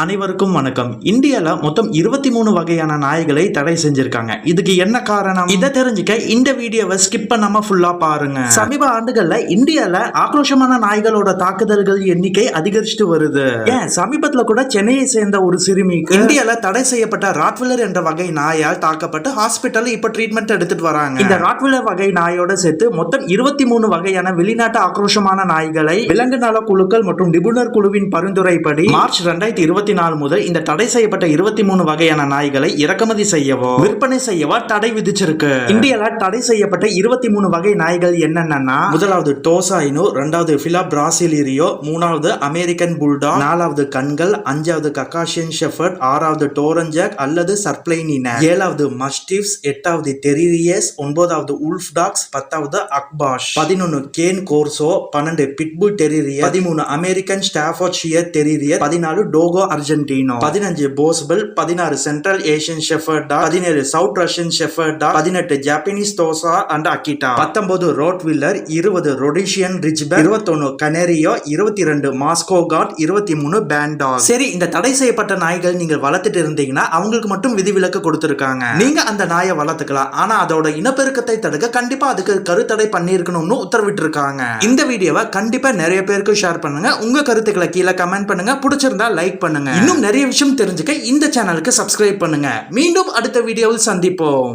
அனைவருக்கும் வணக்கம். இந்தியால மொத்தம் இருபத்தி மூணு வகையான நாய்களை தடை செஞ்சிருக்காங்க. இதுக்கு என்ன காரணம்? இதை தெரிஞ்சுக்க இந்த வீடியோவை ஸ்கிப் பண்ணாம ஃபுல்லா பாருங்க. சமீப ஆண்டுகள்ல இந்தியால ஆக்ரோஷமான நாய்களோட தாக்குதல்கள் எண்ணிக்கை அதிகரிச்சுட்டு வருது. ஏன்? சமீபத்துல கூட சென்னையை சேர்ந்த ஒரு சிறுமி இந்தியால தடை செய்யப்பட்ட ராட்வில்லர் என்ற வகை நாயால் தாக்கப்பட்டு ஹாஸ்பிட்டல் இப்ப ட்ரீட்மெண்ட் எடுத்துட்டு வராங்க. இந்த ராட்வில்லர் வகை நாயோட சேர்த்து மொத்தம் இருபத்தி மூணு வகையான வெளிநாட்டு ஆக்ரோஷமான நாய்களை விலங்கு நல குழுக்கள் மற்றும் நிபுணர் குழுவின் பரிந்துரைப்படி மார்ச் ரெண்டாயிரத்தி இருபத்தி நாலு முதல் இந்த தடை செய்யப்பட்ட இருபத்தி மூணு வகையான நாய்களை இறக்குமதி செய்யவோ விற்பனை செய்யவோ தடை விதிச்சிருக்கு. இந்தியால தடை செய்யப்பட்ட இருபத்தி மூணு வகை நாய்கள் என்னென்னா முதலாவது டோசாயினோ ரெண்டாவது பிலா பிராசிலிரியோ மூணாவது அமெரிக்கன் புல்டாக் நாலாவது கண்கள் அஞ்சாவது கக்காஷியன் ஷெஃபர்ட் ஆறாவது டோரஞ்சக் அல்லது சர்ப்ளைனின. ஏழாவது மஸ்டிவ்ஸ் எட்டாவது டெரிரியஸ் ஒன்பதாவது உல்ஃப் டாக்ஸ் பத்தாவது அக்பாஷ். பதினொன்னு கேன் கோர்சோ பன்னெண்டு பிட்புல் டெரிரியர் பதிமூணு அமெரிக்கன் ஸ்டாஃபோர்ஷியர் டெரிரியர் பதினாலு டோகோ அர்ஜென்டினோ பதினஞ்சு போஸ்பல் பதினாறு சென்ட்ரல் ஏசியன் ஷெஃபர்ட் பதினேழு சவுத் ரஷ்யன் ஷெஃபர்ட் பதினெட்டு ஜாப்பனீஸ் தோசா அண்ட் அக்கிட்டா பத்தொன்பது ரோட் வில்லர் இருபது ரொடிஷியன் ரிச்பெக் இருபத்தொன்னு கனேரியோ இருபத்தி ரெண்டு மாஸ்கோ காட் இருபத்தி மூணு பேண்டா சரி இந்த தடை செய்யப்பட்ட நாய்கள் நீங்கள் வளர்த்துட்டு இருந்தீங்கன்னா அவங்களுக்கு மட்டும் விதிவிலக்கு கொடுத்துருக்காங்க. நீங்க அந்த நாயை வளர்த்துக்கலாம். ஆனா அதோட இனப்பெருக்கத்தை தடுக்க கண்டிப்பா அதுக்கு கருத்தடை பண்ணிருக்கணும்னு உத்தரவிட்டு இருக்காங்க இந்த வீடியோவை கண்டிப்பா நிறைய பேருக்கு ஷேர் பண்ணுங்க. உங்க கருத்துக்களை கீழே கமெண்ட் பண்ணுங்க. பிடிச்சிருந்தா லைக் பண்ணுங்க. இன்னும் நிறைய விஷயம் தெரிஞ்சுக்க இந்த சேனலுக்கு சப்ஸ்கிரைப் பண்ணுங்க. மீண்டும் அடுத்த வீடியோவில் சந்திப்போம்.